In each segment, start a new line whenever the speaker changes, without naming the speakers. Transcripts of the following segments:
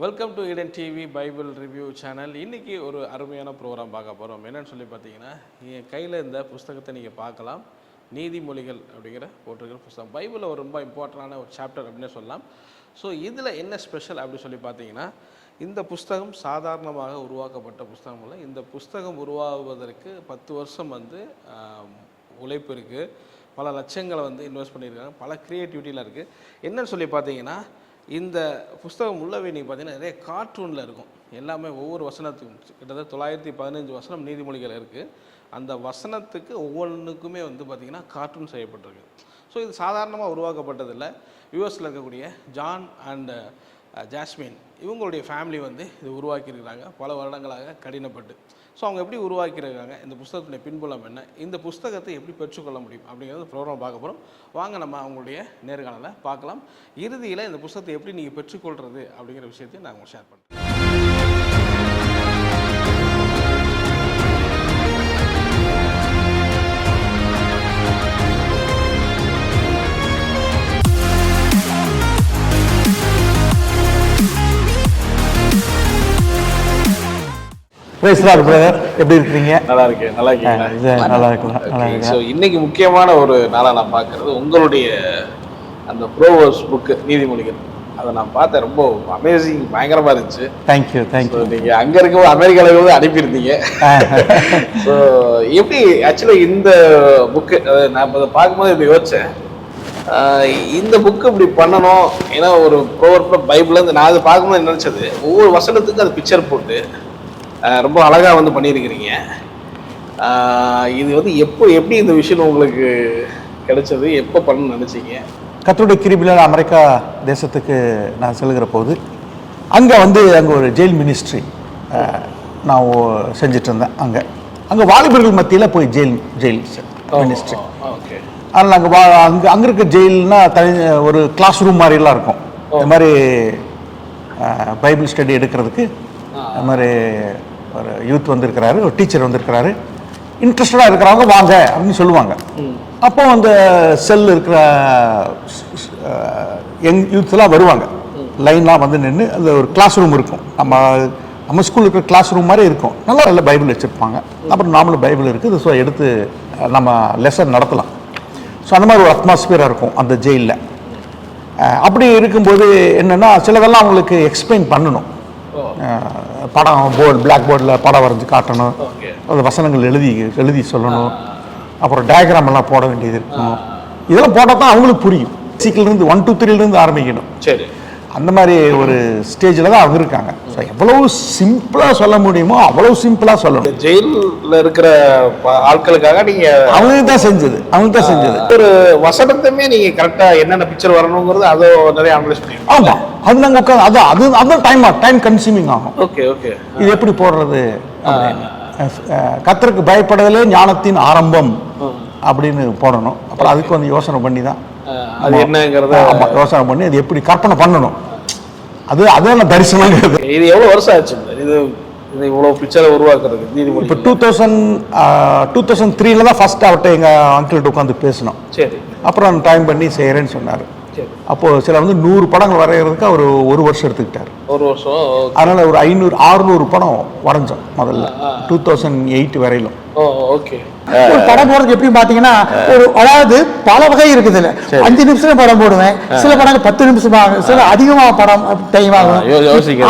Welcome to Eden TV Bible review channel இன்றைக்கி ஒரு அருமையான ப்ரோக்ராம் பார்க்க போகிறோம் என்னென்னு சொல்லி பார்த்தீங்கன்னா என் கையில் இந்த புஸ்தகத்தை நீங்கள் பார்க்கலாம். நீதிமொழிகள் அப்படிங்கிற போட்டிருக்கிற புஸ்தகம். பைபிளில் ஒரு ரொம்ப இம்பார்ட்டண்டான ஒரு சாப்டர் அப்படின்னு சொல்லலாம். ஸோ இதில் என்ன ஸ்பெஷல் அப்படின்னு சொல்லி பார்த்தீங்கன்னா இந்த புஸ்தகம் சாதாரணமாக உருவாக்கப்பட்ட புஸ்தகம் இல்லை இந்த புஸ்தகம் உருவாகுவதற்கு பத்து வருஷம் வந்து உழைப்பு இருக்குது பல லட்சங்களை வந்து இன்வெஸ்ட் பண்ணியிருக்காங்க. பல க்ரியேட்டிவிட்டியில் இருக்குது என்னன்னு சொல்லி பார்த்தீங்கன்னா இந்த புஸ்தகம் உள்ளவே நீங்கள் பார்த்தீங்கன்னா நிறைய கார்ட்டூனில் இருக்கும். எல்லாமே ஒவ்வொரு வசனத்துக்கும். கிட்டத்தட்ட தொள்ளாயிரத்தி பதினஞ்சு வசனம் நீதிமொழிகள் இருக்குது அந்த வசனத்துக்கு ஒவ்வொன்றுக்குமே வந்து பார்த்திங்கன்னா கார்ட்டூன் செய்யப்பட்டிருக்கு. ஸோ இது சாதாரணமாக உருவாக்கப்பட்டதில்லை. யூஎஸில் இருக்கக்கூடிய ஜான் அண்ட் ஜாஸ்மின் இவங்களுடைய ஃபேமிலி வந்து இது உருவாக்கியிருக்கிறாங்க பல வருடங்களாக கடினப்பட்டு. ஸோ அவங்க எப்படி உருவாக்கியிருக்காங்க? இந்த புஸ்தகத்துடைய பின்புலம் என்ன? இந்த புஸ்தகத்தை எப்படி பெற்றுக்கொள்ள முடியும்? அப்படிங்கிறது ப்ரோக்ராம் பார்க்க போகிறோம் வாங்க நம்ம அவங்களுடைய நேர்காணலை பார்க்கலாம். இறுதியில் இந்த புஸ்தகத்தை எப்படி நீங்கள் பெற்றுக்கொள்கிறது அப்படிங்கிற விஷயத்தையும் நான் உங்களுக்கு ஷேர் பண்ணுறோம்
பேசுறாரு பிரதர் எப்படி இருக்கிறீங்க
நல்லா இருக்கு நல்லா இருக்கீங்களா?
இது நல்லா இருக்கலாம் நல்லா
ஸோ இன்னைக்கு முக்கியமான ஒரு நாளாக நான் பார்க்குறது உங்களுடைய அந்த ப்ரோவர்ஸ் புக்கு நீதிமொழிகள். அதை நான் பார்த்தேன். ரொம்ப அமேசிங் பயங்கரமாக இருந்துச்சு.
தேங்க்யூ தேங்க்யூ
நீங்கள் அங்கே இருக்கும்போது அமெரிக்காவில் வந்து அனுப்பியிருந்தீங்க. ஸோ எப்படி ஆக்சுவலி இந்த புக்கு நான் இதை பார்க்கும்போது இப்படி யோசித்தேன் இந்த புக்கு இப்படி பண்ணணும். ஏன்னா ஒரு ப்ரோவர் பைபிள்லேருந்து நான் அதை பார்க்கும்போது நினச்சது? ஒவ்வொரு வசனத்துக்கும் அது பிக்சர் போட்டு ரொம்ப அழகாக வந்து பண்ணியிருக்கிறீங்க. இது வந்து எப்போ எப்படி இந்த விஷயம் உங்களுக்கு கிடைச்சது? எப்போ பண்ணணும்னு நினச்சிங்க?
கத்தருடைய கிருபிலால் அமெரிக்கா தேசத்துக்கு நான் செல்கிற போது அங்கே வந்து அங்கே ஒரு ஜெயில் மினிஸ்ட்ரி நான் செஞ்சுட்டு இருந்தேன் அங்கே. அங்கே வாலிபர்கள் மத்தியில் போய் ஜெயில் ஜெயில் மினிஸ்ட்ரி
ஓகே
அதனால் அங்கே வா அங்கே அங்கே இருக்க ஜெயில்னா தனி ஒரு கிளாஸ் ரூம் மாதிரிலாம் இருக்கும். இந்த மாதிரி பைபிள் ஸ்டடி எடுக்கிறதுக்கு அது மாதிரி ஒரு யூத் வந்திருக்கிறாரு ஒரு டீச்சர் வந்திருக்கிறாரு. இன்ட்ரெஸ்டடாக இருக்கிறவங்க வாங்க அப்படின்னு சொல்லுவாங்க. அப்போ அந்த செல் இருக்கிற யங் யூத்லாம் வருவாங்க. லைன்லாம் வந்து நின்று அந்த ஒரு கிளாஸ் ரூம் இருக்கும். நம்ம நம்ம ஸ்கூல் இருக்கிற கிளாஸ் ரூம் மாதிரி இருக்கும். நல்லா நல்ல பைபிள் வச்சுருப்பாங்க. அப்புறம் நாமளும் பைபிள் இருக்குது. ஸோ எடுத்து நம்ம லெசன் நடத்தலாம். ஸோ அந்த மாதிரி ஒரு அட்மாஸ்பியராக இருக்கும் அந்த ஜெயிலில் அப்படி இருக்கும்போது என்னென்னா சிலதெல்லாம் அவங்களுக்கு எக்ஸ்பிளைன் பண்ணணும். படம் போர்டு பிளாக் போர்டில் படம் வரைஞ்சி காட்டணும். அது வசனங்கள் எழுதி எழுதி சொல்லணும். அப்புறம் டயக்ராம் எல்லாம் போட வேண்டியது இருக்கும். இதெல்லாம் போட்டால் தான் அவங்களுக்கு புரியும். சீக்கிலிருந்து ஒன் டூ த்ரீலேருந்து ஆரம்பிக்கணும்.
சரி.
அந்த மாதிரி ஒரு ஸ்டேஜில் தான் அவங்க இருக்காங்க. ஸோ எவ்வளவு சிம்பிளாக சொல்ல முடியுமோ அவ்வளவு சிம்பிளாக சொல்லணும்.
ஜெயிலில் இருக்கிற ஆட்களுக்காக நீங்கள்
அவங்களுக்கு தான் செஞ்சது. அவங்களுக்கு தான் செஞ்சது.
ஒரு வசனத்தையுமே நீங்க கரெக்டா என்னென்ன பிக்சர் வரணுங்கிறது அதை நிறைய அனலைஸ் பண்ணி
ஆமாம் அது நாங்கள் உட்காந்து அது அது அதுதான் டைம் டைம் கன்சியூமிங் ஆகும்.
ஓகே ஓகே
இது எப்படி போடுறது? கர்த்தருக்கு பயப்படுதலே ஞானத்தின் ஆரம்பம் அப்படின்னு போடணும். அப்புறம் அதுக்கு வந்து யோசனை பண்ணி தான்
அது என்னங்கிறத
யோசனை பண்ணி அது எப்படி கற்பனை பண்ணணும்? அது அதான் தரிசனங்கிறது
இது எவ்வளவு வருஷம் ஆச்சு? இது இது இவ்வளவு பிக்சரை உருவாக்குறதுக்கு நீதிமொழி
இப்போ டூ தௌசண்ட் டூ தௌசண்ட் த்ரீல தான் ஃபர்ஸ்ட் அவர்கிட்ட எங்கள் அங்கிள்கிட்ட உட்காந்து பேசினோம்.
சரி.
அப்புறம் டைம் பண்ணி செய்கிறேன்னு சொன்னார்.
சரி.
அப்போது சில வந்து நூறு படங்கள் வரைகிறதுக்கு அவர் ஒரு வருஷம் எடுத்துக்கிட்டார்.
ஒரு வருஷம்.
அதனால் ஒரு ஐநூறு ஆறுநூறு படம் வரைஞ்சோம் முதல்ல. டூ தௌசண்ட் எயிட் வரையிலும்.
படம் போடுறது எப்படி பாத்தீங்கன்னா ஒரு அதாவது பல வகை இருக்குது இதுல அஞ்சு நிமிஷம் படம் போடுவேன். சில படங்கள் பத்து நிமிஷம் ஆகும் சில அதிகமா படம் டைம் ஆகும்.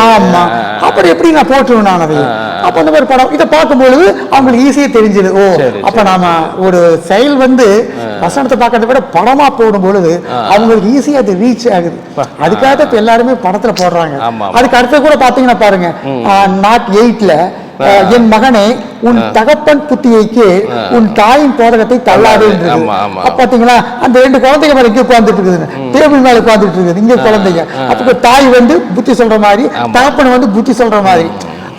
ஆமா. அப்படி எப்படி நான் போட்டுருவேன் நான் அதை? அப்ப அந்த மாதிரி படம் இதை பார்க்கும்பொழுது அவங்களுக்கு ஈஸியா தெரிஞ்சது. ஓ அப்ப நாம ஒரு செயல் வந்து வசனத்தை பார்க்கறத விட படமா போடும் பொழுது அவங்களுக்கு ஈஸியா அது ரீச் ஆகுது. அதுக்காக இப்ப எல்லாருமே படத்துல போடுறாங்க. அதுக்கு அடுத்து கூட பாத்தீங்கன்னா பாருங்க. நாட் எயிட்ல என் மகனே உன் தகப்பன் புத்தியைக்கு உன் தாயின் போதகத்தை தள்ளாதே. அப்ப பாத்தீங்களா அந்த ரெண்டு குழந்தைங்க மேல இங்க உட்கார்ந்துட்டு இருக்குது. டேபிள் மேல உட்கார்ந்துட்டு இருக்குது. இங்க குழந்தைங்க. அப்ப தாய் வந்து புத்தி சொல்ற மாதிரி தகப்பன் வந்து புத்தி சொல்ற மாதிரி.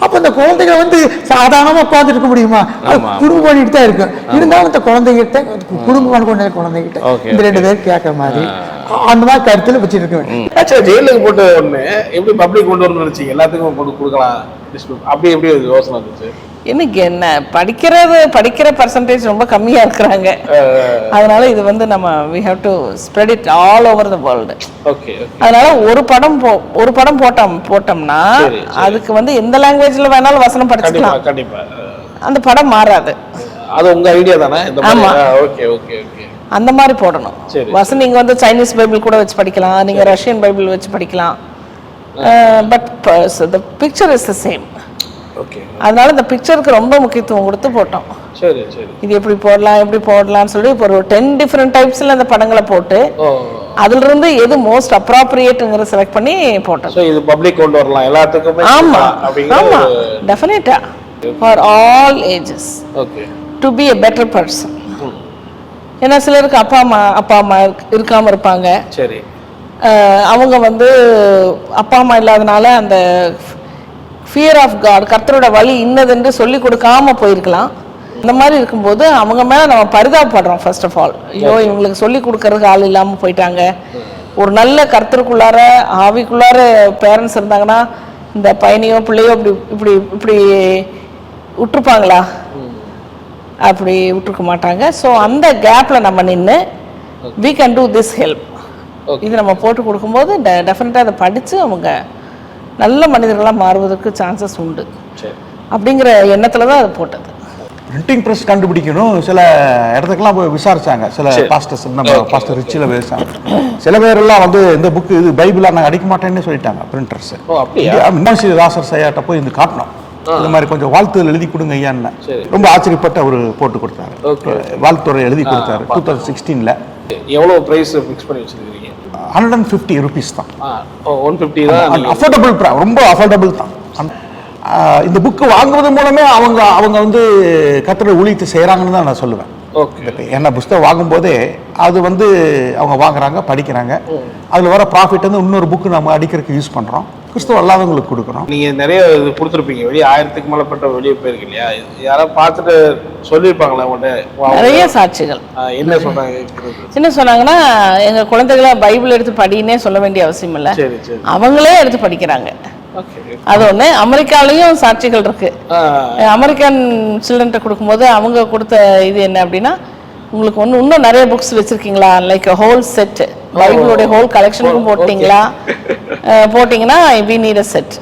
அப்ப இந்த குழந்தைங்க வந்து சாதாரணமா உட்கார்ந்துட்டு இருக்க முடியுமா? அது. குடும்பம் பண்ணிட்டு தான் இருக்கும் இருந்தாலும் இந்த குழந்தைகிட்ட குடும்பம் கொண்ட குழந்தைகிட்ட இந்த ரெண்டு
okay.
பேர் கேட்கற மாதிரி அந்த மாதிரி கருத்துல வச்சிருக்கேன்
ஆச்சா ஜெயிலுக்கு போட்டு ஒண்ணு எப்படி பப்ளிக் கொண்டு வரணும்னு நினைச்சீங்க? எல்லாத்துக்கும் கொண்டு கொடுக்கலாம். அப்படி எப்படி ஒரு யோசனை இருந்துச்சு
எனக்கு என்ன படிக்கிறது படிக்கிற பர்சன்டேஜ் ரொம்ப கம்மியா இருக்கிறாங்க. அதனால இது வந்து நம்ம we have to spread it all over the world
okay okay
அதனால ஒரு படம் போ ஒரு படம் போட்டோம் போட்டோம்னா. அதுக்கு வந்து எந்த லாங்குவேஜ்ல வேணாலும் வசனம்
கண்டிப்பா
படிச்சுக்கலாம்.
கண்டிப்பா
அந்த படம் மாறாது.
அது உங்க ஐடியா தானே. ஓகே ஓகே ஓகே
அந்த மாதிரி போடணும்.
சரி,
வசனம் நீங்க வந்து சைனீஸ் பைபிள் கூட வச்சு படிக்கலாம். நீங்க ரஷ்யன் பைபிள் வச்சு படிக்கலாம். But the picture is the same
okay
அதனால இந்த பிக்சருக்கு ரொம்ப முக்கியத்துவம் கொடுத்து போட்டோம். இது எப்படி போடலாம் எப்படி போடலாம்னு சொல்லி இப்போ ஒரு டென் டிஃப்ரெண்ட் டைப்ஸ்ல அந்த படங்களை போட்டு அதுல இருந்து எது மோஸ்ட் அப்ராப்ரியேட்டுங்கிற செலக்ட் பண்ணி போட்டோம்
இது பப்ளிக் கொண்டு வரலாம். எல்லாத்துக்குமே
ஆமா. ஆமா. டெஃபினட்டா for all ages
okay
to be a better person ஏன்னா சிலருக்கு அப்பா அம்மா அப்பா அம்மா இருக்க- இருக்காம இருப்பாங்க.
சரி.
அவங்க வந்து அப்பா அம்மா இல்லாதனால அந்த ஃபியர் ஆஃப் காட் கர்த்தரோட வழி இன்னதென்று சொல்லி கொடுக்காம போயிருக்கலாம். இந்த மாதிரி இருக்கும்போது அவங்க மேல நம்ம பரிதாபப்படுறோம் ஃபர்ஸ்ட் ஆஃப் ஆல் ஐயோ இவங்களுக்கு சொல்லி கொடுக்கறதுக்கு ஆள் இல்லாம போயிட்டாங்க. ஒரு நல்ல கர்த்தருக்குள்ளார ஆவிக்குள்ளார பேரண்ட்ஸ் இருந்தாங்கன்னா இந்த பையனையோ பிள்ளையோ இப்படி இப்படி இப்படி விட்டுருப்பாங்களா அப்படி விட்டுருக்க மாட்டாங்க ஸோ அந்த கேப்ல நம்ம நின்று we can do this help. இது நம்ம போட்டு கொடுக்கும்போது டெஃபினட்டாக அதை படித்து அவங்க நல்ல மனிதர்களாக மாறுவதற்கு சான்சஸ் உண்டு
சரி
அப்படிங்கிற எண்ணத்துல தான் அது போட்டது
பிரிண்டிங் ப்ரெஸ் கண்டுபிடிக்கணும் சில இடத்துக்கெல்லாம் போய் விசாரிச்சாங்க சில. பாஸ்டர்ஸ் நம்ம பாஸ்டர் ரிச்சில் விசாரிச்சாங்க சில பேரெல்லாம் வந்து இந்த புக்கு இது பைபிளாக நாங்கள் அடிக்க மாட்டேன்னு சொல்லிட்டாங்க பிரிண்டர்ஸ்
ஓ அப்படியா
மீனாட்சி தாசர் சையாட்ட போய் இது காட்டினோம் இந்த மாதிரி கொஞ்சம் வாழ்த்து எழுதி கொடுங்க ஐயான்னு. ரொம்ப ஆச்சரியப்பட்டு அவர் போட்டு கொடுத்தாரு. வாழ்த்துறை எழுதி கொடுத்தாரு. டூ தௌசண்ட் சிக்ஸ்டீனில்
எவ்வளோ ப்ரைஸ் ஃபிக்ஸ் பண்ணி வச்சிருக்கீங்க?
ஹண்ட்ரட் அண்ட் ஃபிஃப்டி ருபீஸ் தான்.
ஒன் ஃபிஃப்டி தான்
அஃபோர்டபுள் ரொம்ப அஃபோர்டபுள் தான். இந்த புக்கு வாங்குவது மூலமே அவங்க அவங்க வந்து கத்திர ஊழியத்தை செய்கிறாங்கன்னு தான் நான் சொல்லுவேன்.
ஓகே
என்ன புஸ்தகம் வாங்கும்போதே அது வந்து அவங்க வாங்குறாங்க படிக்கிறாங்க. அதில் வர ப்ராஃபிட் வந்து இன்னொரு புக்கு நம்ம அடிக்கிறதுக்கு யூஸ் பண்ணுறோம் கிறிஸ்தவ அல்லாதவங்களுக்கு கொடுக்குறோம்.
நீங்க நிறைய இது கொடுத்துருப்பீங்க. வெளியே ஆயிரத்துக்கு மேலப்பட்ட வெளியே போயிருக்கு இல்லையா? யாராவது பார்த்துட்டு சொல்லியிருப்பாங்களா உங்கள்கிட்ட
நிறைய சாட்சிகள்.
என்ன சொன்னாங்க?
என்ன சொன்னாங்கன்னா எங்க குழந்தைகளை பைபிள் எடுத்து படின்னே சொல்ல வேண்டிய அவசியம் இல்லை.
சரி சரி.
அவங்களே எடுத்து படிக்கிறாங்க. அது ஒண்ணு அமெரிக்காலயும் சாட்சிகள் இருக்கு. அமெரிக்கன் சில்ட்ரன்ட்ட கொடுக்கும்போது அவங்க கொடுத்த இது என்ன அப்படின்னா உங்களுக்கு ஒன்று இன்னும் நிறைய புக்ஸ் வச்சிருக்கீங்களா? லைக் ஹோல் செட் பைபிளோட ஹோல் கலெக்ஷனுக்கும் போட்டிங்களா? போட்டிங்கன்னா வி நீட் அ செட்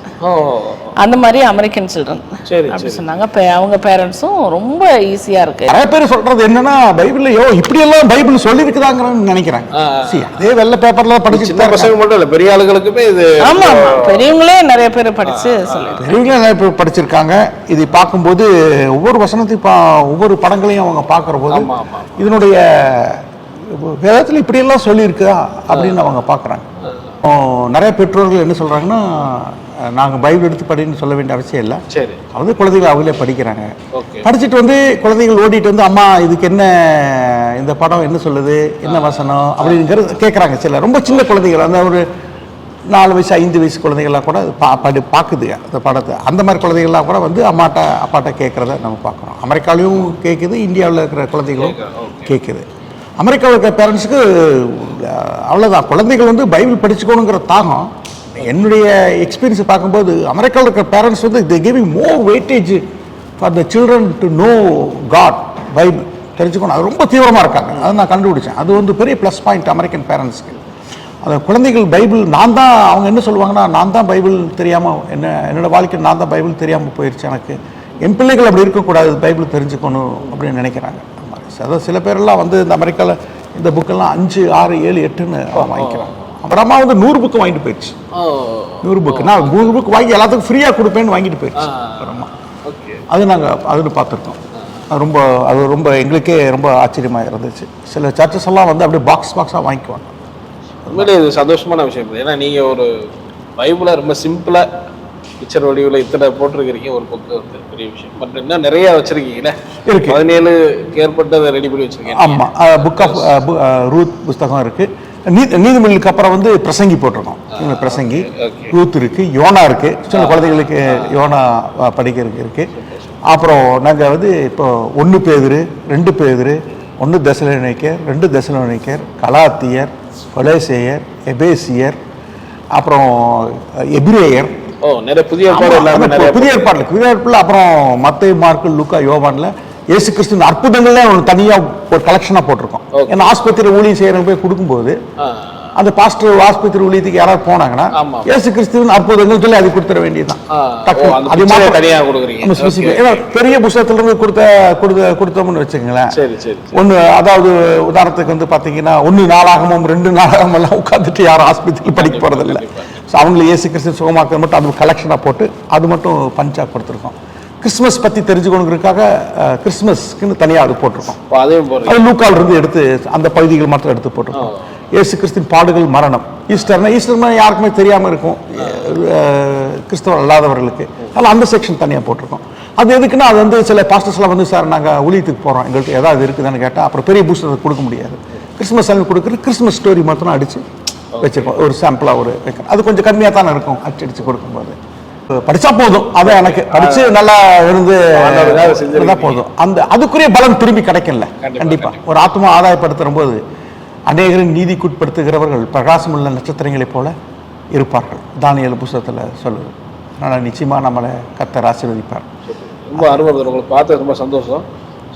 அந்த மாதிரி அமெரிக்கன் சில்ட்ரன்
சரி,
அப்படி சொன்னாங்க. இப்போ அவங்க பேரண்ட்ஸும் ரொம்ப ஈஸியா இருக்கு.
நிறைய பேர் சொல்றது என்னன்னா பைபிள்ல யோ இப்படியெல்லாம் பைபிள் சொல்லியிருக்குதாங்கன்னு நினைக்கிறாங்க. See, அதே வெள்ளை பேப்பர்ல படிச்சுட்டு
சின்ன
தான் இருக்காங்க.
பசங்க மட்டும் இல்ல பெரிய ஆளுகளுக்குமே இது
ஆமா பெரியவங்களே நிறைய பேர் படிச்சு சொல்லி
பெரியவங்களே நிறைய பேர் படிச்சிருக்காங்க. இதை பார்க்கும்போது ஒவ்வொரு வசனத்தையும் பா ஒவ்வொரு படங்களையும் அவங்க பார்க்குற போது. இதனுடைய வேதத்தில் இப்படியெல்லாம் சொல்லியிருக்குதா அப்படின்னு அவங்க பார்க்குறாங்க. நிறைய பெற்றோர்கள் என்ன சொல்கிறாங்கன்னா நாங்கள் பைபிள் எடுத்து படின்னு சொல்ல வேண்டிய அவசியம் இல்லை.
சரி.
வந்து குழந்தைகள் அவங்களே படிக்கிறாங்க. படிச்சுட்டு வந்து குழந்தைகள் ஓடிட்டு வந்து அம்மா இதுக்கு என்ன இந்த படம் என்ன சொல்லுது? என்ன வசனம்? அப்படிங்கிறது கேட்குறாங்க சில ரொம்ப சின்ன குழந்தைகள் அந்த ஒரு நாலு வயசு ஐந்து வயசு குழந்தைகள்லாம் கூட பா படி பார்க்குது அந்த படத்தை. அந்த மாதிரி குழந்தைகள்லாம் கூட வந்து அம்மாட்ட அப்பாட்ட கேட்குறத நம்ம பார்க்குறோம் அமெரிக்காலையும் கேட்குது இந்தியாவில் இருக்கிற குழந்தைகளும் கேட்குது அமெரிக்காவில் இருக்கிற பேரண்ட்ஸுக்கு அவ்வளோதான் குழந்தைகள் வந்து பைபிள் படிச்சுக்கணுங்கிற தாகம் என்னுடைய எக்ஸ்பீரியன்ஸை பார்க்கும்போது அமெரிக்காவில் இருக்கிற பேரண்ட்ஸ் வந்து the giving more weightage for the children to know God Bible. தெரிஞ்சுக்கணும். அது ரொம்ப தீவிரமாக இருக்காங்க. அதை நான் கண்டுபிடிச்சேன். அது வந்து பெரிய ப்ளஸ் பாயிண்ட் அமெரிக்கன் பேரண்ட்ஸ்க்கு அந்த குழந்தைகள் பைபிள் நான் தான் அவங்க என்ன சொல்லுவாங்கன்னா நான் தான் பைபிள் தெரியாமல் என்ன என்னோட வாழ்க்கையில் நான் தான் பைபிள் தெரியாமல் போயிடுச்சு எனக்கு. என் பிள்ளைகள் அப்படி இருக்கக்கூடாது பைபிள் தெரிஞ்சுக்கணும் அப்படின்னு நினைக்கிறாங்க. அதாவது சில பேரெல்லாம் வந்து இந்த அமெரிக்காவில் இந்த புக்கெல்லாம் அஞ்சு ஆறு ஏழு எட்டுன்னு அவங்க வாங்கிக்கிறாங்க. அப்புறமா வந்து நூறு புக்கு வாங்கிட்டு போயிடுச்சு. நூறு புக்கு. நான் நூறு புக் வாங்கி எல்லாத்துக்கும் ஃப்ரீயாக கொடுப்பேன்னு வாங்கிட்டு போயிடுச்சு. அப்புறமா. அது நாங்கள் அதில் பார்த்துருக்கோம். ரொம்ப அது ரொம்ப எங்களுக்கே ரொம்ப ஆச்சரியமாக இருந்துச்சு. சில சர்ச்சஸ் எல்லாம் வந்து அப்படியே பாக்ஸ் பாக்ஸாக வாங்கிக்குவாங்க.
உண்மையிலே இது சந்தோஷமான விஷயம். ஏன்னா நீங்க ஒரு பைபிளை ரொம்ப சிம்பிளா பிக்சர் வடிவில் இத்தனை போட்டிருக்கிறீங்க ஒரு புக்கு வந்து பெரிய விஷயம். பட் இன்னும் நிறைய வச்சிருக்கீங்களே
இருக்கு.
பதினேழு ஏற்பட்டதை ரெடி பண்ணி வச்சிருக்கீங்க.
ஆமாம் புக் ஆஃப் ரூத் புஸ்தகம் இருக்கு. நீ நீதிமொழிக்கு அப்புறம் வந்து பிரசங்கி போட்டிருக்கோம். பிரசங்கி. ரூத் இருக்கு. யோனா இருக்கு. சில குழந்தைகளுக்கு யோனா படிக்கிறதுக்கு இருக்கு. அப்புறம் நாங்கள் வந்து இப்போ ஒன்று பேதுரு ரெண்டு பேதுரு ஒன்று தெசலோனிக்கர் ரெண்டு தெசலோனிக்கர் கலாத்தியர் கொலேசேயர் எபேசியர் அப்புறம் எபிரேயர்
ஓ நிறைய புதிய ஏற்பாடு எல்லாமே
ஆமா,
நிறைய
புதிய ஏற்பாடுல புதிய ஏற்பாடுல அப்புறம் மத்திய மார்க்கு லூக்கா யோவான்ல இயேசு கிறிஸ்துவின் அற்புதங்கள்ல ஒன்று தனியா ஒரு கலெக்ஷனா போட்டிருக்கோம். ஏன்னா ஆஸ்பத்திரி ஊழியம் செய்யறவங்க போய் கொடுக்கும்போது அந்த பாஸ்டர் ஆஸ்பத்திரி ஊழியத்துக்கு யாராவது போனாங்கன்னா. இயேசு கிறிஸ்துவின் அற்புதங்கள் சொல்லி அது கொடுத்துட வேண்டியதுதான்.
அந்த
அது ஏன்னா பெரிய புஸ்தகத்துல இருந்து கொடுத்த கொடுத்த கொடுத்தோம்னு வச்சுக்கங்களேன்.
சரி சரி சரி.
ஒன்று அதாவது உதாரணத்துக்கு வந்து பார்த்தீங்கன்னா ஒன்று நாளாகமும் ரெண்டு நாளாகமும் எல்லாம் உட்காந்துட்டு யாரும் ஆஸ்பத்திரியில் படிக்க
கண்டிப்பா.
ஸோ அவங்களை இயேசு கிறிஸ்து சுகமாக்குறது மட்டும் அது கலெக்ஷனாக போட்டு அது மட்டும் பஞ்சா கொடுத்துருக்கோம். கிறிஸ்மஸ் பற்றி தெரிஞ்சுக்கணுங்கிறதுக்காக கிறிஸ்மஸ்க்குன்னு தனியாக அது போட்டிருக்கோம். அது லூக்கால இருந்து எடுத்து அந்த பகுதிகள் மட்டும் எடுத்து போட்டிருக்கோம். இயேசு கிறிஸ்தின் பாடுகள் மரணம். ஈஸ்டர்னா ஈஸ்டர்னா யாருக்குமே தெரியாமல் இருக்கும். கிறிஸ்தவர் அல்லாதவர்களுக்கு. அதனால் அந்த செக்ஷன் தனியாக போட்டிருக்கோம். அது எதுக்குன்னா அது வந்து சில பாஸ்டர்ஸ்லாம் வந்து சார் நாங்கள் ஊழியத்துக்கு போகிறோம் எங்கள்கிட்ட ஏதாவது இருக்குதான்னு கேட்டால் அப்புறம் பெரிய பூஸ்டர் கொடுக்க முடியாது. கிறிஸ்மஸ் சாமி கொடுக்குறது கிறிஸ்மஸ் ஸ்டோரி மாத்திரம் அடித்து வச்சிருக்கோம் ஒரு சாம்பிளாக ஒரு வைக்கணும் அது கொஞ்சம் கம்மியாக தானே இருக்கும் அச்சடிச்சு கொடுக்கும்போது. படிச்சா போதும் அதான் எனக்கு. படிச்சு நல்லா இருந்து
ஆண்டவருக்காக செஞ்சிருக்கீங்க.
இருந்தா போதும். அந்த அதுக்குரிய பலன் திரும்பி கிடைக்கல
கண்டிப்பா,
கண்டிப்பா. ஒரு ஆத்மா ஆதாயப்படுத்துற போது அநேகரின் நீதிக்குட்படுத்துகிறவர்கள் பிரகாசமுள்ள நட்சத்திரங்களைப் போல இருப்பார்கள். தானியல் புஸ்தகத்துல சொல்லுது. அதனால நிச்சயமா நம்மளை கத்தர் ஆசீர்வதிப்பார்.
ரொம்ப அருமை உங்களை பார்த்து ரொம்ப சந்தோஷம்.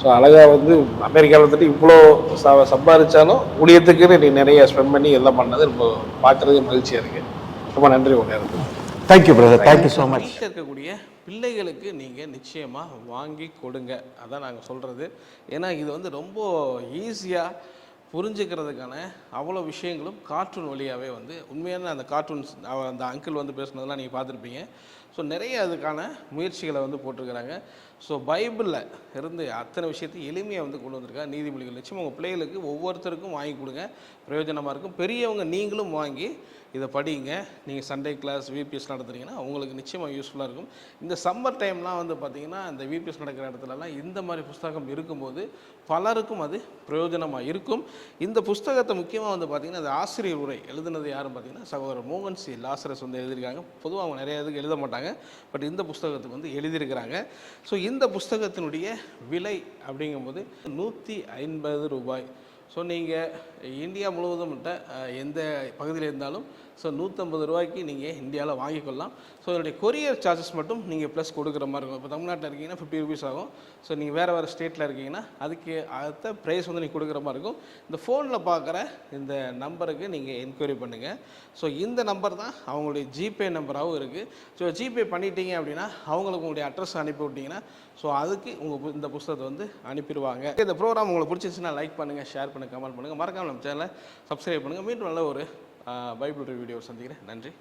ஸோ அழகாக வந்து அமெரிக்காவில் வந்துட்டு இவ்வளோ ச சம்பாதிச்சாலும் ஊழியத்துக்குன்னு நீ நிறைய ஸ்பெண்ட் பண்ணி எல்லாம் பண்ணது ரொம்ப பார்க்குறதுக்கு மகிழ்ச்சியாக இருக்குது ரொம்ப நன்றி உங்கள் நேரத்துக்கு.
Thank you brother thank you so much
இருக்கக்கூடிய பிள்ளைகளுக்கு நீங்கள் நிச்சயமாக வாங்கி கொடுங்க. அதான் நாங்கள் சொல்கிறது ஏன்னா இது வந்து ரொம்ப ஈஸியாக புரிஞ்சுக்கிறதுக்கான அவ்வளோ விஷயங்களும் கார்ட்டூன் வழியாகவே வந்து உண்மையான அந்த கார்ட்டூன்ஸ் அந்த அங்கிள் வந்து பேசுனதெல்லாம் நீங்கள் பார்த்துருப்பீங்க. ஸோ நிறைய அதுக்கான முயற்சிகளை வந்து போட்டிருக்கிறாங்க. ஸோ பைபிளில் இருந்து அத்தனை விஷயத்தையும் எளிமையாக வந்து கொண்டு வந்திருக்காங்க நீதிமொழிகள். நிச்சயம் உங்கள் பிள்ளைகளுக்கு ஒவ்வொருத்தருக்கும் வாங்கி கொடுங்க. பிரயோஜனமாக இருக்கும். பெரியவங்க நீங்களும் வாங்கி இதை படிங்க. நீங்கள் சண்டே கிளாஸ் விபிஎஸ் நடத்துறீங்கன்னா உங்களுக்கு நிச்சயமாக யூஸ்ஃபுல்லாக இருக்கும். இந்த சம்மர் டைம்லாம் வந்து பார்த்தீங்கன்னா இந்த விபிஎஸ் நடக்கிற இடத்துலலாம் இந்த மாதிரி புஸ்தகம் இருக்கும்போது பலருக்கும் அது பிரயோஜனமாக இருக்கும். இந்த புஸ்தகத்தை முக்கியமாக வந்து பார்த்தீங்கன்னா அது ஆசிரியர் உரை எழுதுனது யாரும் பார்த்தீங்கன்னா சகோதரர் மோகன் சி. லாசரஸ் வந்து எழுதியிருக்காங்க. பொதுவாக அவங்க நிறைய இதுக்கு எழுத மாட்டாங்க. பட் இந்த புஸ்தகத்துக்கு வந்து எழுதியிருக்கிறாங்க. ஸோ இந்த புஸ்தகத்தினுடைய விலை அப்படிங்கும்போது நூற்றி ஐம்பது ரூபாய். ஸோ நீங்கள் இந்தியா முழுவதும் எந்த பகுதியில் இருந்தாலும் ஸோ நூற்றம்பது ரூபாய்க்கு நீங்கள் இந்தியாவில் வாங்கிக்கொள்ளலாம். ஸோ இதனுடைய கொரியர் சார்ஜஸ் மட்டும் நீங்கள் ப்ளஸ் கொடுக்குற மாதிரி இருக்கும். இப்போ தமிழ்நாட்டில் இருக்கீங்கன்னா ஃபிஃப்டி ருபீஸ் ஆகும். ஸோ நீங்கள் வேறு வேறு ஸ்டேட்டில் இருக்கீங்கன்னா அதுக்கு அடுத்த ப்ரைஸ் வந்து நீங்கள் கொடுக்குற மாதிரி இருக்கும். இந்த ஃபோனில் பார்க்குற இந்த நம்பருக்கு நீங்கள் என்கொயரி பண்ணுங்கள் ஸோ இந்த நம்பர் தான் அவங்களுடைய ஜிபே நம்பராகவும் இருக்குது ஸோ ஜிபே பண்ணிட்டீங்க அப்படின்னா அவங்களுக்கு உங்களுடைய அட்ரஸ் அனுப்பி விட்டிங்கன்னா ஸோ அதுக்கு உங்கள் இந்த புஸ்தகத்தை வந்து அனுப்பிடுவாங்க. இந்த ப்ரோக்ராம் உங்களுக்கு பிடிச்சிருச்சுன்னா லைக் பண்ணுங்கள் ஷேர் பண்ணுங்கள் கமெண்ட் பண்ணுங்கள் மறக்காமல் நம்ம சேனலை சப்ஸ்கிரைப் பண்ணுங்கள் மீண்டும் நல்ல ஒரு பைபிள் ரிவ்யூடியோ சந்திக்கிறேன். நன்றி.